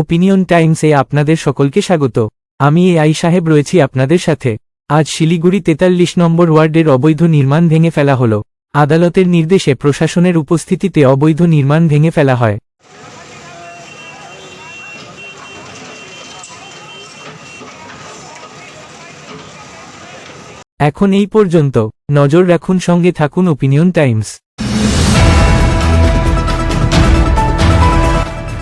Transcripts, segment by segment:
Opinion টাইমসে আপনাদের সকলকে স্বাগত। আমি এ আই সাহেব রয়েছি আপনাদের সাথে। আজ শিলিগুড়ি তেতাল্লিশ নম্বর ওয়ার্ডের অবৈধ নির্মাণ ভেঙে ফেলা হল। আদালতের নির্দেশে প্রশাসনের উপস্থিতিতে অবৈধ নির্মাণ ভেঙে ফেলা হয়। এখন এই পর্যন্ত। নজর রাখুন সঙ্গে থাকুন ওপিনিয়ন টাইমস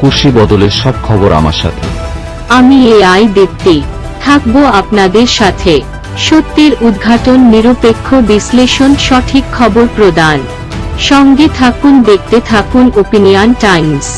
কুর্সি বদলের সব খবর আমার সাথে। আমি এআই দীপ্তি থাকব আপনাদের সাথে। সত্যের উদ্ঘাটন নিরপেক্ষ বিশ্লেষণ সঠিক খবর প্রদান। সঙ্গে থাকুন, দেখতে থাকুন ওপিনিয়ন টাইমস